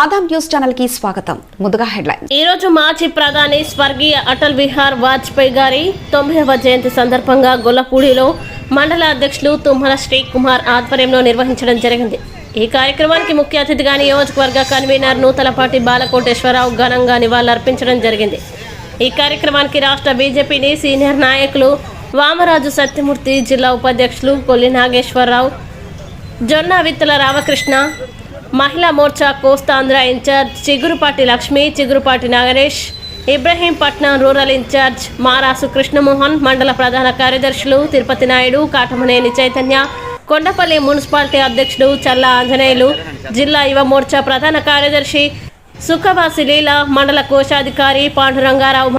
Adam news ఛానల్కి స్వాగతం. ముందుగా హెడ్లైన్ ఈ రోజు మాజీ ప్రధాని స్వర్గీయ అటల్ బిహార్ వాజ్పేయి గారి తొమ్మిదవ జయంతి సందర్భంగా గొల్లపూడిలో మండల అధ్యక్షులు తుమ్మల శ్రీ కుమార్ ఆధ్వర్యంలో నిర్వహించడం జరిగింది. ఈ కార్యక్రమానికి ముఖ్య అతిథిగా నియోజకవర్గ కన్వీనర్ నూతలపాటి బాలకోటేశ్వరరావు ఘనంగా నివాళులర్పించడం జరిగింది. ఈ కార్యక్రమానికి రాష్ట్ర బీజేపీని సీనియర్ నాయకులు వామరాజు సత్యమూర్తి జిల్లా ఉపాధ్యక్షులు Kolli Nageswararao Jonna Vittala Ramakrishna Mahila Morcha Kostandhra incharge Chigurupati Lakshmi Chigurupati Nagaresh Ibrahimpatnam rural incharge Marasu Krishnamohan మండల ప్రధాన కార్యదర్శులు తిరుపతి నాయుడు కాటమనేని చైతన్య కొండపల్లి మున్సిపాలిటీ అధ్యక్షుడు చల్లా ఆంజనేయులు జిల్లా యువ మోర్చా ప్రధాన కార్యదర్శి సుఖవాసి లీల మండల కోశాధికారి పాండురంగారావు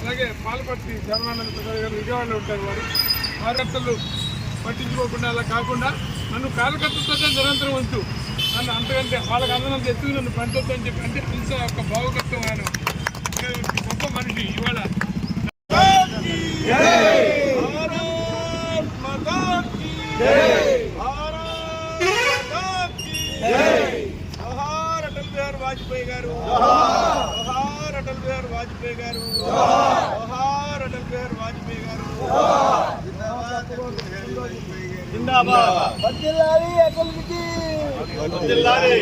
అలాగే పాలపర్తి శర్వానంద ప్రసాద్ గారు విజయవాడలో ఉంటారు వారు. కార్యకర్తలు పట్టించుకోకుండా అలా కాకుండా నన్ను కార్యకర్తలతో నిరంతరం ఉంచు. నన్ను అంతకంటే వాళ్ళకి అందరం ఎత్తుకు నన్ను పంచొద్దని చెప్పి అంటే హింస యొక్క భావకత్వం ఆయన. గొప్ప మనిషి. ఇవాళ జోహార్ అటల్ బిహార్ వాజ్పేయి గారు జోహార్ అటల్ బిహార్ వాజ్పేయి గారు జోహార్ అటల్ బిహార్ వాజ్పేయి గారు జిందాబాద్ వర్తిల్లాలి అటల్జీ జిల్లాని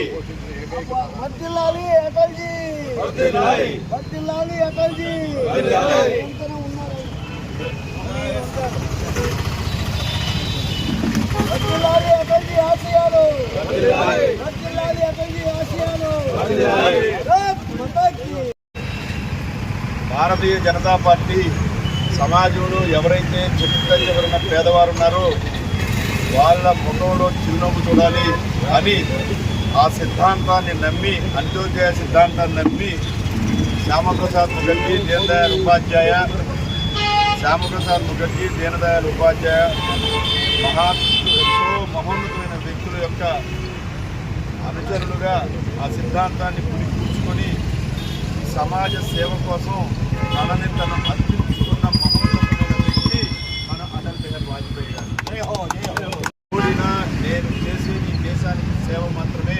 వర్తిల్లాలి అటల్జీ వర్ధిల్లాలి. వర్తిల్లాలి అటల్జీ వెంటనే ఉన్నారు వర్తిల్లాలి అటల్జీ ఆశయాలు వర్తిల్లాలి అటల్జీ ఆశయాలు భారత్ మాతా కీ భారతీయ జనతా పార్టీ సమాజంలో ఎవరైతే చిత్రించబడిన పేదవారు ఉన్నారో వాళ్ళ ముఖంలో చిరునవ్వు చూడాలి. అని ఆ సిద్ధాంతాన్ని నమ్మి అంత్యోదయ సిద్ధాంతాన్ని నమ్మి శ్యామప్రసాద్ ముఖర్జీ దీనదయాళ్ ఉపాధ్యాయ శ్యామప్రసాద్ ముఖర్జీ దీనదయాళ్ ఉపాధ్యాయ మహా ఎంతో మహోన్నతమైన వ్యక్తుల యొక్క అనుచరులుగా ఆ సిద్ధాంతాన్ని పుణికిపుచ్చుకొని సమాజ సేవ కోసం తనని తను అర్పించుకున్న మహోన్నతమైన వ్యక్తి మన అటల్ బిహారీ వాజ్పేయి గారు. కూడిన నేను చేసేది ఈ దేశానికి సేవ మాత్రమే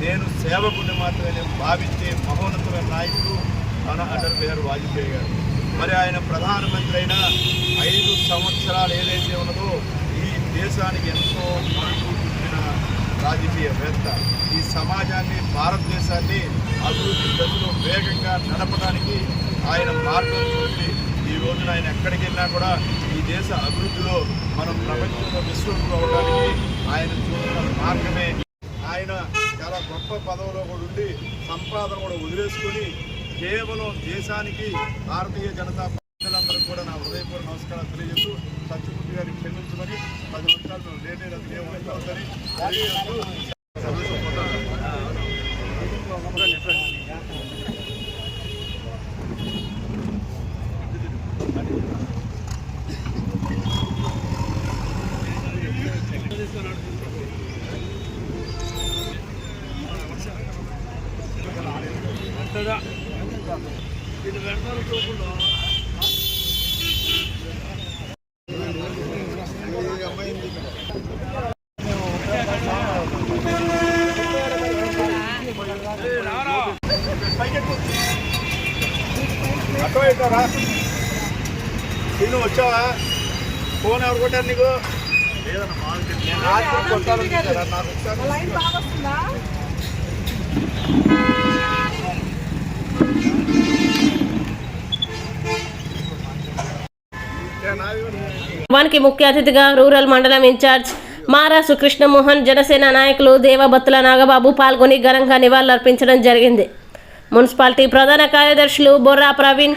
నేను సేవకుని మాత్రమే నేను భావించే మహోన్నతమైన నాయకుడు మన అటల్ బిహారీ వాజ్పేయి గారు. మరి ఆయన ప్రధానమంత్రి అయిన ఐదు సంవత్సరాలు ఏదైతే ఉన్నదో ఈ దేశానికి ఎంతో రాజకీయవేత్త. ఈ సమాజాన్ని భారతదేశాన్ని అభివృద్ధి దశలో వేగంగా నడపడానికి ఆయన మార్గం చూపి ఈ రోజున ఆయన ఎక్కడికి వెళ్ళినా కూడా ఈ దేశ అభివృద్ధిలో మనం ప్రపంచంలో విశ్వంలో అవడానికి ఆయన చూస్తున్న మార్గమే. ఆయన చాలా గొప్ప పదవిలో కూడా ఉండి సంపాదన కూడా వదిలేసుకొని కేవలం దేశానికి భారతీయ జనతా పార్టీలందరూ కూడా నా హృదయపూర్వ నమస్కారాలు తెలియజేస్తూ సత్యమూర్తి గారికి క్షమించమని పది నిమిషాలు లేట్ అది ఏమవుతుందని రా నేను వచ్చావా? ఫోన్ ఎవరు కొట్టారు నీకు? వానికి ముఖ్య అతిథిగా రూరల్ మండలం ఇన్ఛార్జ్ మారాసు కృష్ణమోహన్ జనసేన నాయకులు దేవబత్తుల నాగబాబు పాల్గొని ఘనంగా నివాళులర్పించడం జరిగింది. మున్సిపాలిటీ ప్రధాన కార్యదర్శులు బొర్రా ప్రవీణ్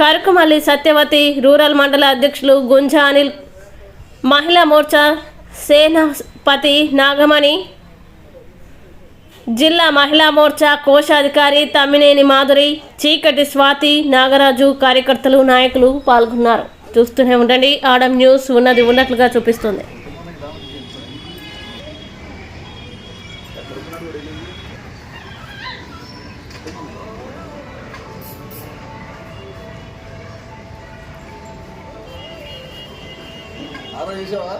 కరుకుమల్లి సత్యవతి రూరల్ మండల అధ్యక్షులు గుంజా అనిల్ మహిళా మోర్చా సేనాపతి నాగమణి జిల్లా మహిళా మోర్చా కోశాధికారి తమ్మినేని మాధురి చీకటి స్వాతి నాగరాజు కార్యకర్తలు నాయకులు పాల్గొన్నారు. చూస్తూనే ఉండండి. ఆడం న్యూస్ ఉన్నది ఉన్నట్లుగా చూపిస్తుంది. ఆరా చేసావా?